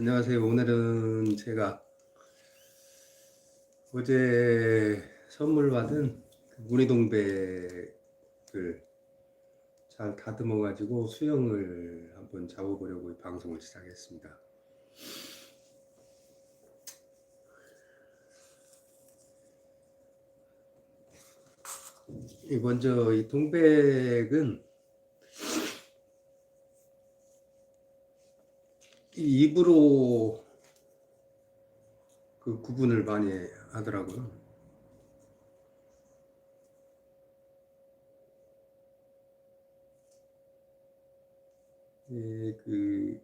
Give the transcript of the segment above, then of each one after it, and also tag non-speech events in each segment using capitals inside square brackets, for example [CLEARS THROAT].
안녕하세요. 오늘은 제가 어제 선물 받은 그 무늬동백을 잘 다듬어 가지고 수영을 한번 잡아보려고 이 방송을 시작했습니다. 이 먼저 이 동백은 입으로 그 구분을 많이 하더라고요. 예, 그,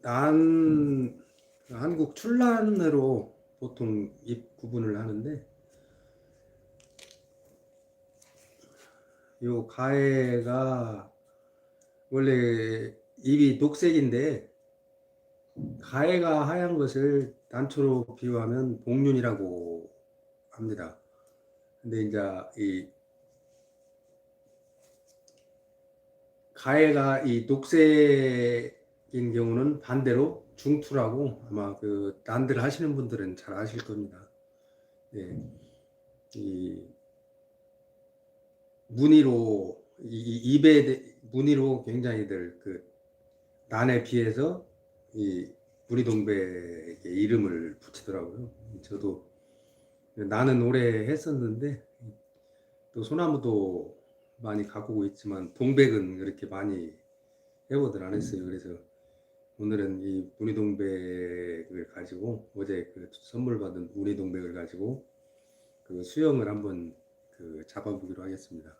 난, 한국 출란으로 보통 입 구분을 하는데, 요 가해가 원래 입이 녹색인데, 가해가 하얀 것을 단초로 비유하면 복륜이라고 합니다. 근데 이제 이 가해가 이 녹색인 경우는 반대로 중투라고 아마 그 난들 하시는 분들은 잘 아실 겁니다. 예. 이 무늬로 이, 이 입에 대- 무늬로 굉장히들 그 난에 비해서 이 무리동백의 이름을 붙이더라고요. 저도 나는 오래 했었는데 또 소나무도 많이 가꾸고 있지만 동백은 그렇게 많이 해보들 안 했어요. 그래서 오늘은 이 무늬동백을 가지고 어제 그 선물 받은 무늬동백을 가지고 그 수영을 한번 그 잡아보기로 하겠습니다.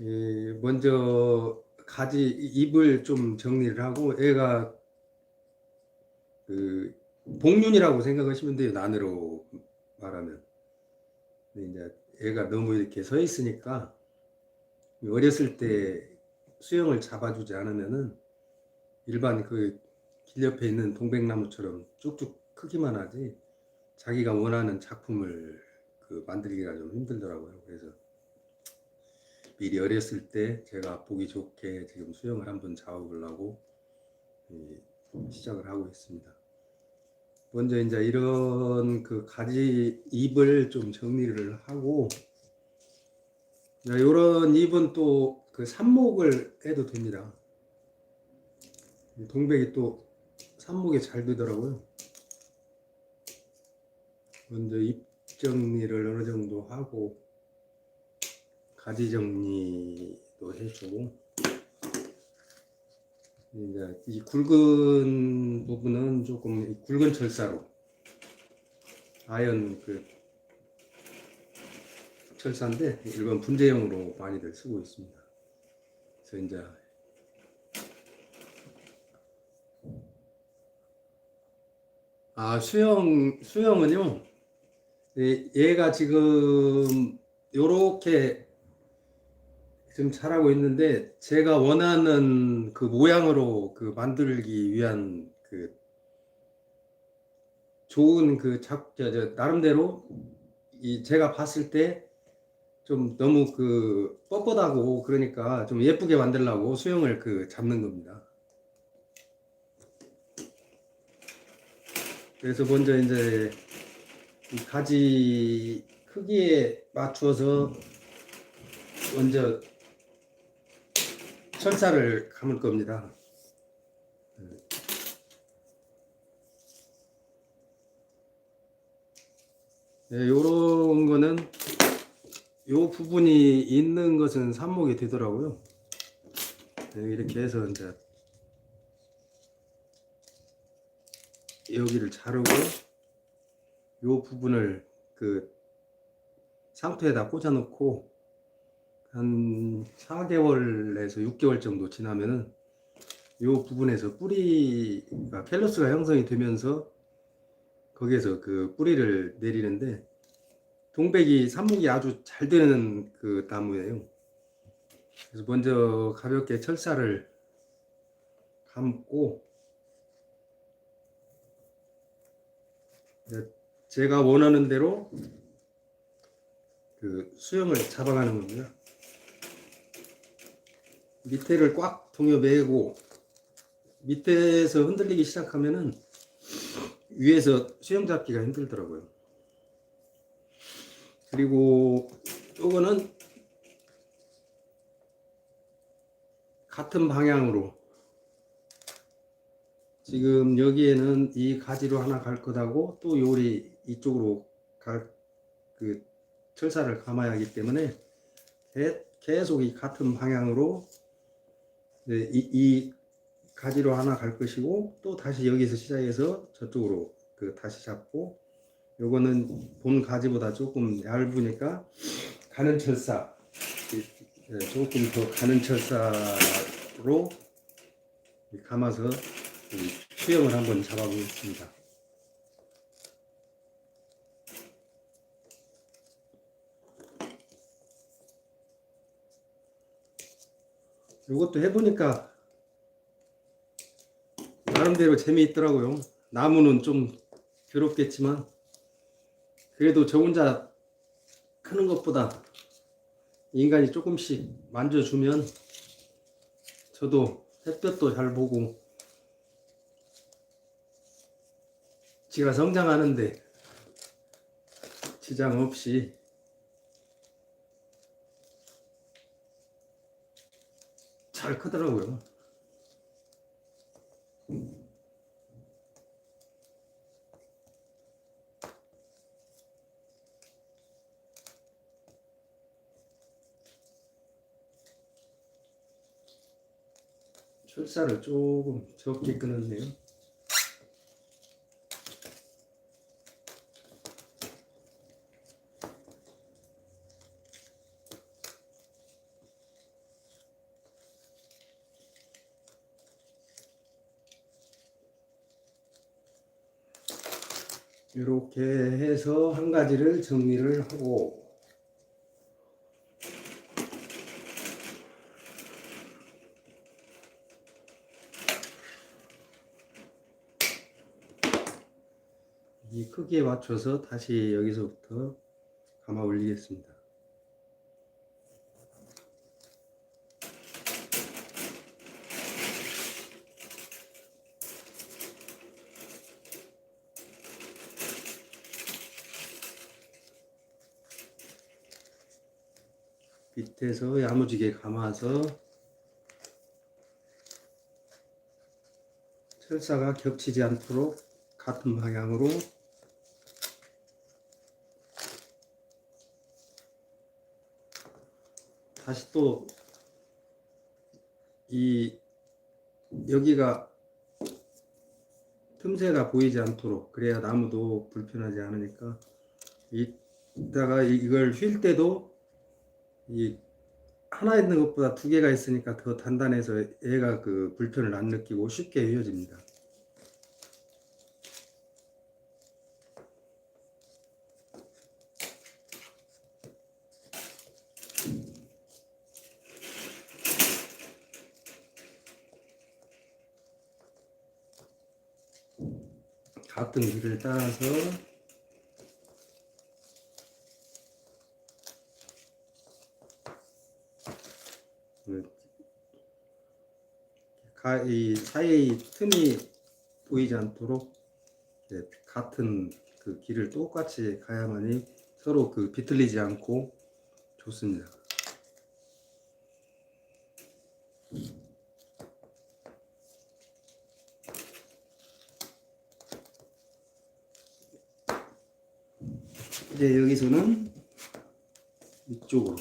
예, 먼저 가지 입을 좀 정리를 하고 애가 그 복륜이라고 생각하시면 돼요. 난으로 말하면. 이제 애가 너무 이렇게 서 있으니까 어렸을 때 수영을 잡아주지 않으면은 일반 그 길 옆에 있는 동백나무처럼 쭉쭉 크기만 하지 자기가 원하는 작품을 그 만들기가 좀 힘들더라고요. 그래서 미리 어렸을 때 제가 보기 좋게 지금 수영을 한번 잡아보려고 이, 시작을 하고 있습니다. 먼저 이제 이런 그 가지 잎을 좀 정리를 하고 이런 잎은 또 그 삽목을 해도 됩니다. 이 동백이 또 삽목이 잘 되더라고요. 먼저 잎 정리를 어느 정도 하고 가지 정리도 해주고 이제 이 굵은 부분은 조금 이 굵은 철사로 아연 그 철사인데 일반 분재용으로 많이들 쓰고 있습니다. 그래서 이제 아 수영 수영은요 예, 얘가 지금 요렇게 지금 잘하고 있는데 제가 원하는 그 모양으로 그 만들기 위한 그 좋은 그 작, 저, 저, 나름대로 이 제가 봤을 때 좀 너무 그 뻣뻣하고 그러니까 좀 예쁘게 만들려고 수영을 그 잡는 겁니다. 그래서 먼저 이제 이 가지 크기에 맞추어서 먼저 철사를 감을 겁니다. 네, 요런 거는 요 부분이 있는 것은 삽목이 되더라고요. 네, 이렇게 해서 이제 여기를 자르고 요 부분을 그 상토에다 꽂아 놓고 한 4개월에서 6개월 정도 지나면은 요 부분에서 뿌리가 캘러스가 형성이 되면서 거기에서 그 뿌리를 내리는데 동백이 삽목이 아주 잘 되는 그 나무예요. 그래서 먼저 가볍게 철사를 감고 제가 원하는 대로 그 수영을 잡아가는 겁니다. 밑에를 꽉 동여 매고 밑에서 흔들리기 시작하면은 위에서 수영 잡기가 힘들더라고요. 그리고 요거는 같은 방향으로 지금 여기에는 이 가지로 하나 갈 거다고 또 요리 이쪽으로 갈 그 철사를 감아야 하기 때문에 계- 계속 이 같은 방향으로 네, 이, 이 가지로 하나 갈 것이고 또 다시 여기서 시작해서 저쪽으로 그 다시 잡고 요거는 본 가지보다 조금 얇으니까 가는 철사 이- 예, 조금 더 가는 철사로 이 감아서 이 수영을 한번 잡아보겠습니다. 이것도 해보니까 나름대로 재미있더라고요. 나무는 좀 괴롭겠지만 그래도 저 혼자 크는 것보다 인간이 조금씩 만져주면 저도 햇볕도 잘 보고 지가 성장하는데 지장 없이 잘 크더라고요. 철사를 조금 적게 끊었네요. 이렇게 해서 한 가지를 정리를 하고 이 크기에 맞춰서 다시 여기서부터 감아 올리겠습니다. 밑에서 야무지게 감아서 철사가 겹치지 않도록 같은 방향으로 다시 또 이 여기가 틈새가 보이지 않도록 그래야 나무도 불편하지 않으니까. 이따가 이걸 휠 때도 이 하나 있는 것보다 두 개가 있으니까 더 단단해서 얘가 그 불편을 안 느끼고 쉽게 휘어집니다. 같은 길을 따라서 가, 이 사이의 틈이 보이지 않도록 같은 그 길을 똑같이 가야만이 서로 그 비틀리지 않고 좋습니다. 이제 여기서는 이쪽으로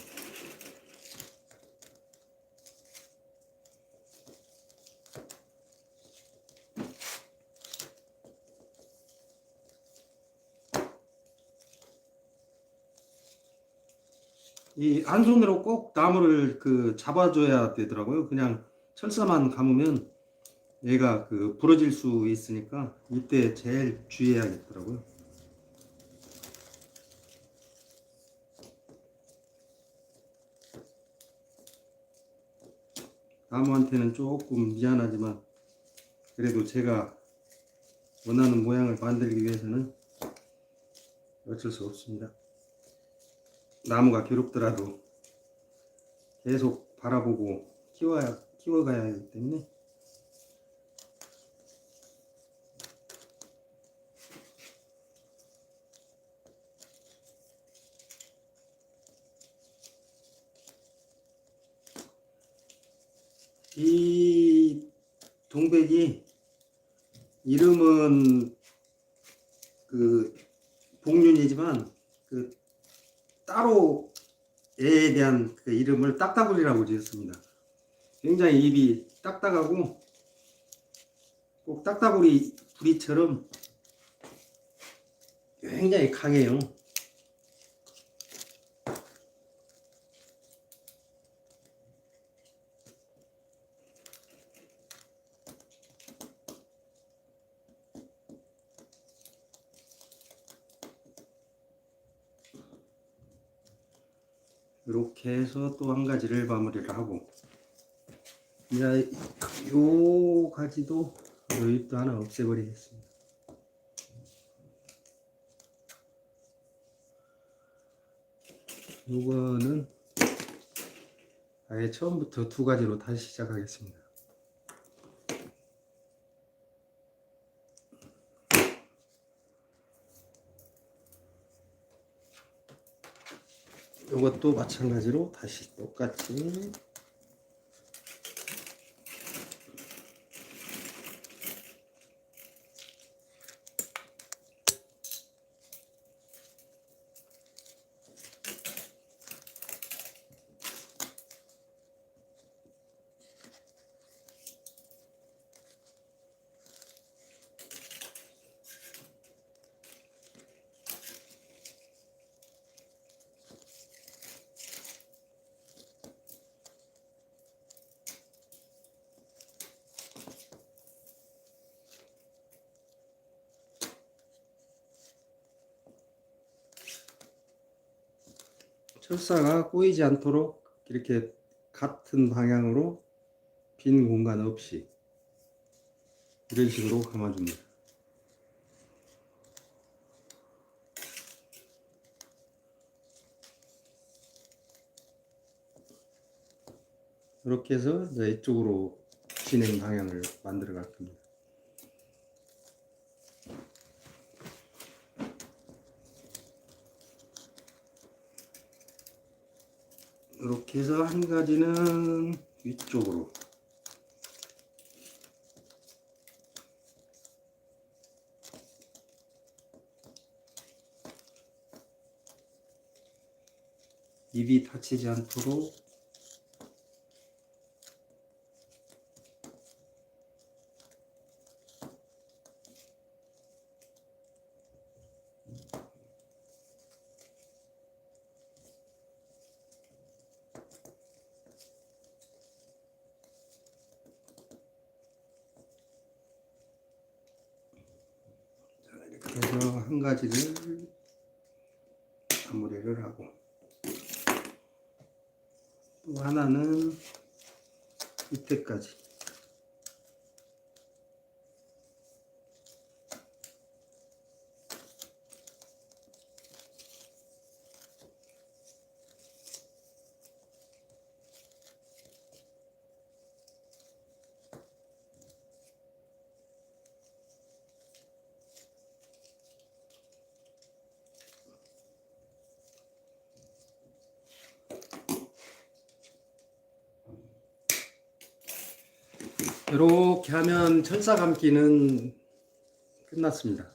이 한 손으로 꼭 나무를 그 잡아줘야 되더라고요. 그냥 철사만 감으면 얘가 그 부러질 수 있으니까 이때 제일 주의해야겠더라고요. 나무한테는 조금 미안하지만 그래도 제가 원하는 모양을 만들기 위해서는 어쩔 수 없습니다. 나무가 괴롭더라도 계속 바라보고 키워야 키워가야 하기 때문에. 이 동백이 이름은 그 복륜이지만 그 따로 애에 대한 그 이름을 딱따구리라고 지었습니다. 굉장히 입이 딱딱하고 꼭 딱따구리 부리처럼 굉장히 강해요. 이렇게 해서 또 한 가지를 마무리를 하고 이제 요 가지도 요 잎도 하나 없애버리겠습니다. 요거는 아예 처음부터 두 가지로 다시 시작하겠습니다. 이것도 마찬가지로 다시 똑같이 철사가 꼬이지 않도록 이렇게 같은 방향으로 빈 공간 없이 이런 식으로 감아줍니다. 이렇게 해서 이제 이쪽으로 진행 방향을 만들어 갈 겁니다. 이렇게 해서 한 가지는 위쪽으로. 입이 다치지 않도록 이렇게 해서 한 가지를 마무리를 하고 또 하나는 밑에까지 이렇게 하면 철사 감기는 끝났습니다.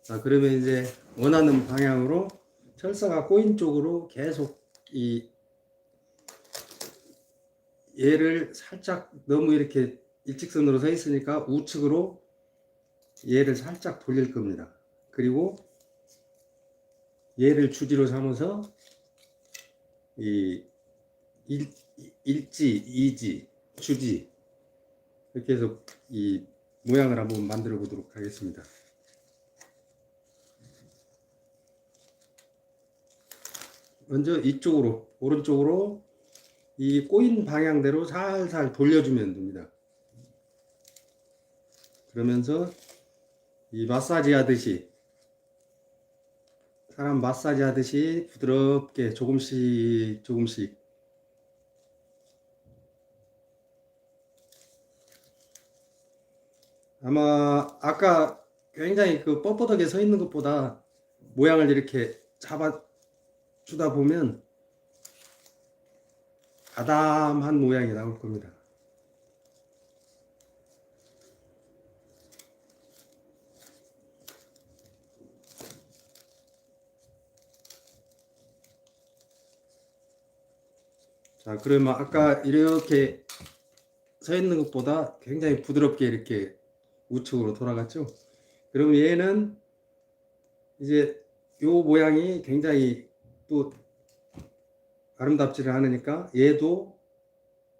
자, 그러면 이제 원하는 방향으로 철사가 꼬인 쪽으로 계속 이 얘를 살짝 너무 이렇게 일직선으로 서 있으니까 우측으로 얘를 살짝 돌릴 겁니다. 그리고 얘를 주지로 삼아서 이 일, 일지, 이지, 주지 이렇게 해서 이 모양을 한번 만들어 보도록 하겠습니다. 먼저 이쪽으로 오른쪽으로 이 꼬인 방향대로 살살 돌려주면 됩니다. 그러면서 이 마사지 하듯이 사람 마사지 하듯이 부드럽게 조금씩 조금씩 아마 아까 굉장히 그 뻣뻣하게 서 있는 것보다 모양을 이렇게 잡아 주다 보면 아담한 모양이 나올 겁니다. 자, 그러면 아까 이렇게 서 있는 것보다 굉장히 부드럽게 이렇게 우측으로 돌아갔죠. 그러면 얘는 이제 요 모양이 굉장히 또 아름답지를 않으니까 얘도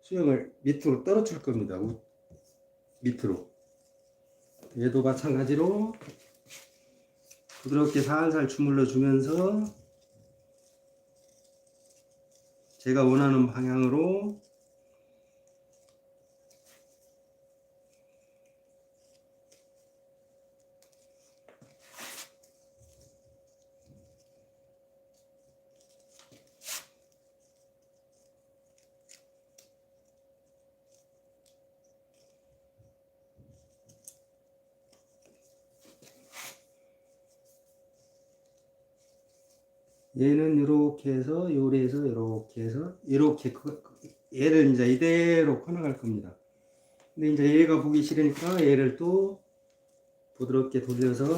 수영을 밑으로 떨어질 겁니다. 우- 밑으로. 얘도 마찬가지로 부드럽게 살살 주물러 주면서 제가 원하는 방향으로 얘는 이렇게 해서 요래서 이렇게 해서 이렇게 커- 얘를 이제 이대로 커나갈 겁니다. 근데 이제 얘가 보기 싫으니까 얘를 또 부드럽게 돌려서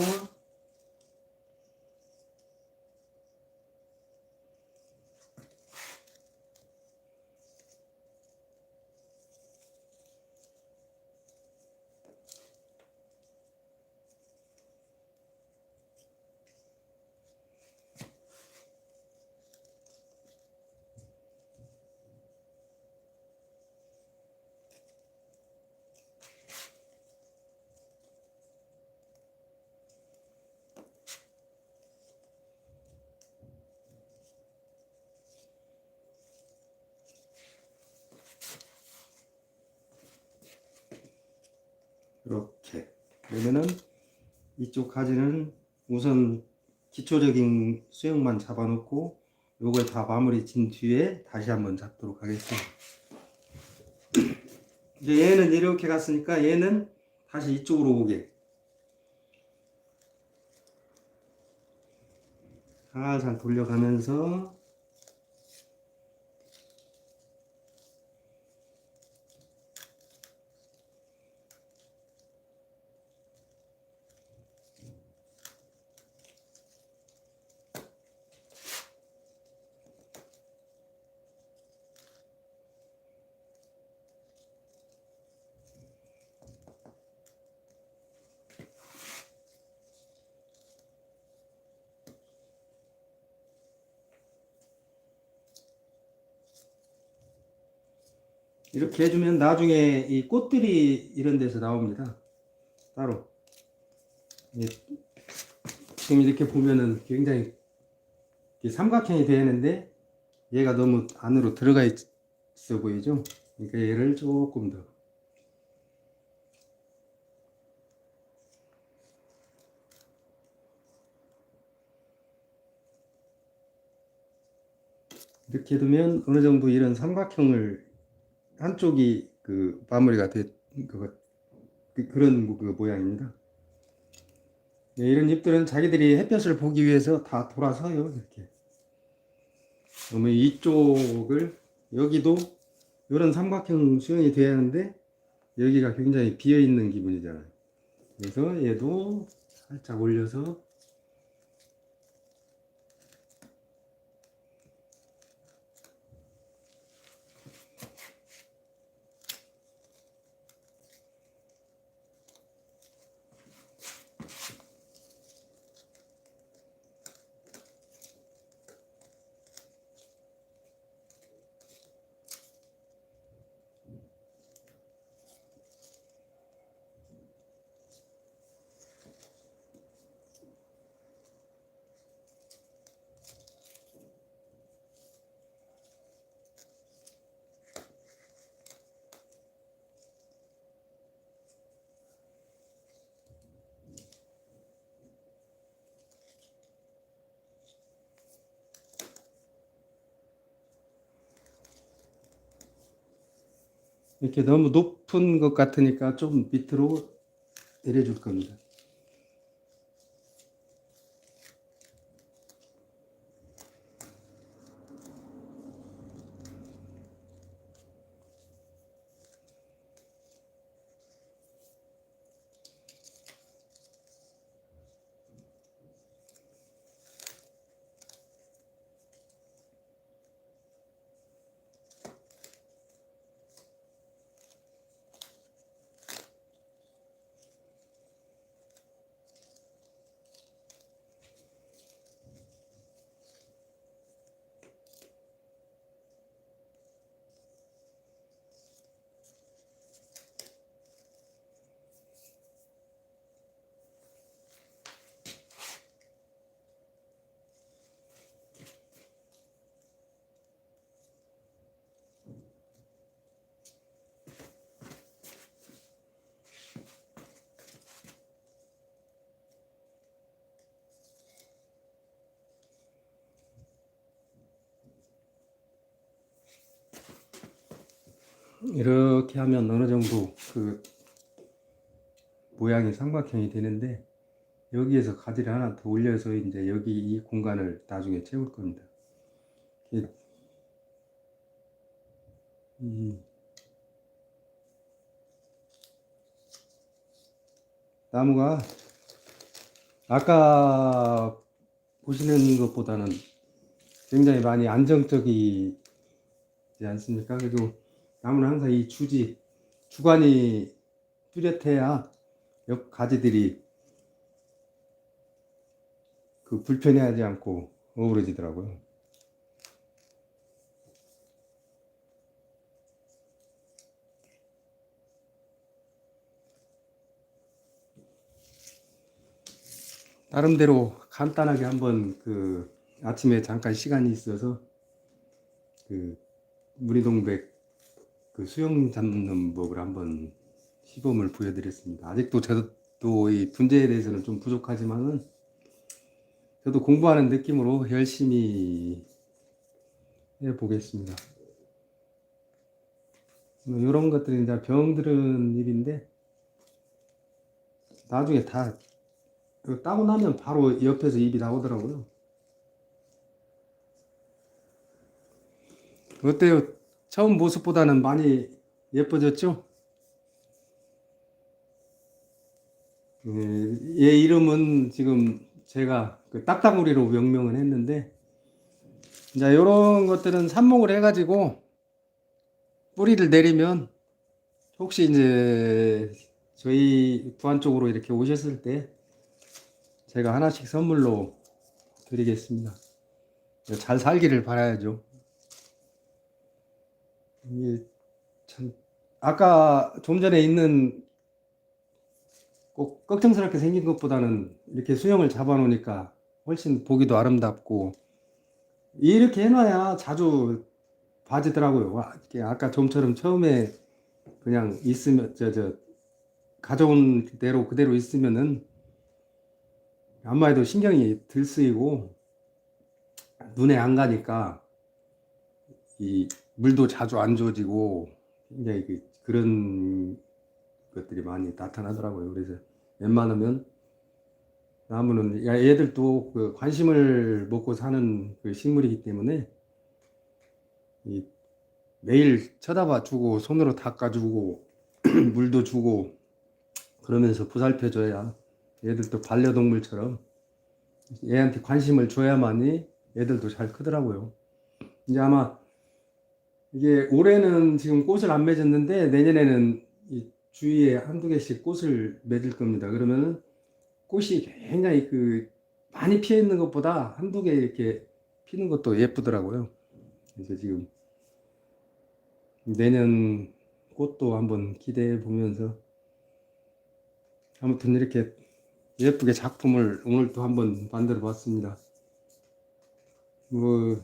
이렇게 그러면은 이쪽 가지는 우선 기초적인 수영만 잡아놓고 요걸 다 마무리 진 뒤에 다시 한번 잡도록 하겠습니다. 이제 얘는 이렇게 갔으니까 얘는 다시 이쪽으로 오게 살살 돌려가면서 이렇게 해주면 나중에 이 꽃들이 이런 데서 나옵니다. 따로. 예, 지금 이렇게 보면은 굉장히 삼각형이 되는데 얘가 너무 안으로 들어가 있어 보이죠? 그러니까 얘를 조금 더. 이렇게 두면 어느 정도 이런 삼각형을 한쪽이 그 마무리가 된 그, 그런 그 모양입니다. 네, 이런 잎들은 자기들이 햇볕을 보기 위해서 다 돌아서요 이렇게. 그러면 이쪽을 여기도 이런 삼각형 수영이 돼야 하는데 여기가 굉장히 비어 있는 기분이잖아요. 그래서 얘도 살짝 올려서 이렇게 너무 높은 것 같으니까 좀 밑으로 내려줄 겁니다. 이렇게 하면 어느 정도 그 모양이 삼각형이 되는데 여기에서 가지를 하나 더 올려서 이제 여기 이 공간을 나중에 채울 겁니다. 이- 이 나무가 아까 보시는 것보다는 굉장히 많이 안정적이지 않습니까? 그래도 나무는 항상 이 주지 주관이 뚜렷해야 옆 가지들이 그 불편해하지 않고 어우러지더라고요. 나름대로 간단하게 한번 그 아침에 잠깐 시간이 있어서 그 무리동백 그 수영 잡는 법을 한번 시범을 보여드렸습니다. 아직도 저도 이 분재에 대해서는 좀 부족하지만은 저도 공부하는 느낌으로 열심히 해 보겠습니다. 이런 것들이 이제 병들은 일인데 나중에 다 따고 나면 바로 옆에서 입이 나오더라고요. 어때요? 처음 모습보다는 많이 예뻐졌죠? 예, 얘 이름은 지금 제가 그 딱따구리로 명명을 했는데 이제 이런 것들은 삽목을 해가지고 뿌리를 내리면 혹시 이제 저희 부안 쪽으로 이렇게 오셨을 때 제가 하나씩 선물로 드리겠습니다. 잘 살기를 바라야죠. 참 아까 좀 전에 있는 꼭 걱정스럽게 생긴 것보다는 이렇게 수영을 잡아놓으니까 훨씬 보기도 아름답고 이렇게 해놔야 자주 봐지더라고요. 아까 좀처럼 처음에 그냥 있으면 저 저 가져온 대로 그대로 있으면은 아마 해도 신경이 들 쓰이고 눈에 안 가니까 이 물도 자주 안 줘지고 굉장히 그, 그런 것들이 많이 나타나더라고요. 그래서 웬만하면 나무는 야, 얘들도 그 관심을 먹고 사는 그 식물이기 때문에 이 매일 쳐다봐 주고 손으로 닦아 주고 [CLEARS THROAT] 물도 주고 그러면서 보살펴 줘야 얘들도 반려동물처럼 얘한테 관심을 줘야만이 얘들도 잘 크더라고요. 이제 아마 이게 올해는 지금 꽃을 안 맺었는데 내년에는 이 주위에 한두 개씩 꽃을 맺을 겁니다. 그러면은 꽃이 굉장히 그 많이 피어 있는 것보다 한두 개 이렇게 피는 것도 예쁘더라고요. 그래서 지금 내년 꽃도 한번 기대해 보면서 아무튼 이렇게 예쁘게 작품을 오늘 또 한번 만들어 봤습니다. 뭐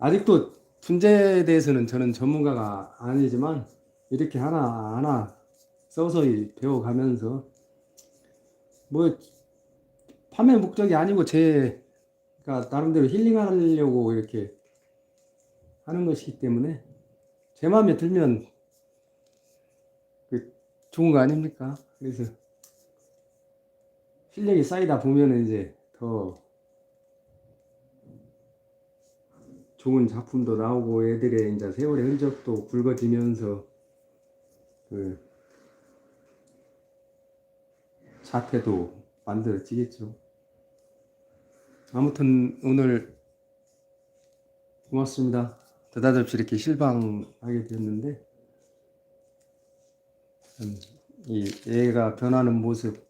아직도 분재에 대해서는 저는 전문가가 아니지만 이렇게 하나 하나 서서히 배워가면서 뭐 판매 목적이 아니고 제 그러니까 나름대로 힐링하려고 이렇게 하는 것이기 때문에 제 마음에 들면 그 좋은 거 아닙니까? 그래서 실력이 쌓이다 보면 이제 더 좋은 작품도 나오고 애들의 이제 세월의 흔적도 굵어지면서 그 자태도 만들어지겠죠. 아무튼 오늘 고맙습니다. 대다접시 이렇게 실방하게 되었는데 음, 이 얘가 변하는 모습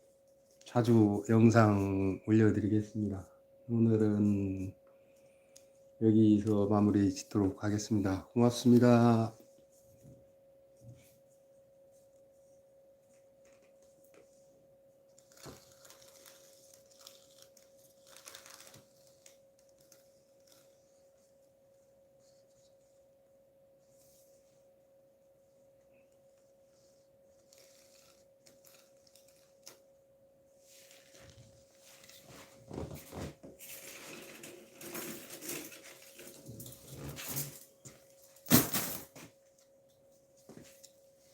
자주 영상 올려드리겠습니다. 오늘은 여기서 마무리 짓도록 하겠습니다. 고맙습니다.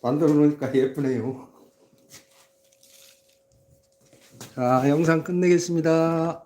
만들어 놓으니까 예쁘네요. 자, 영상 끝내겠습니다.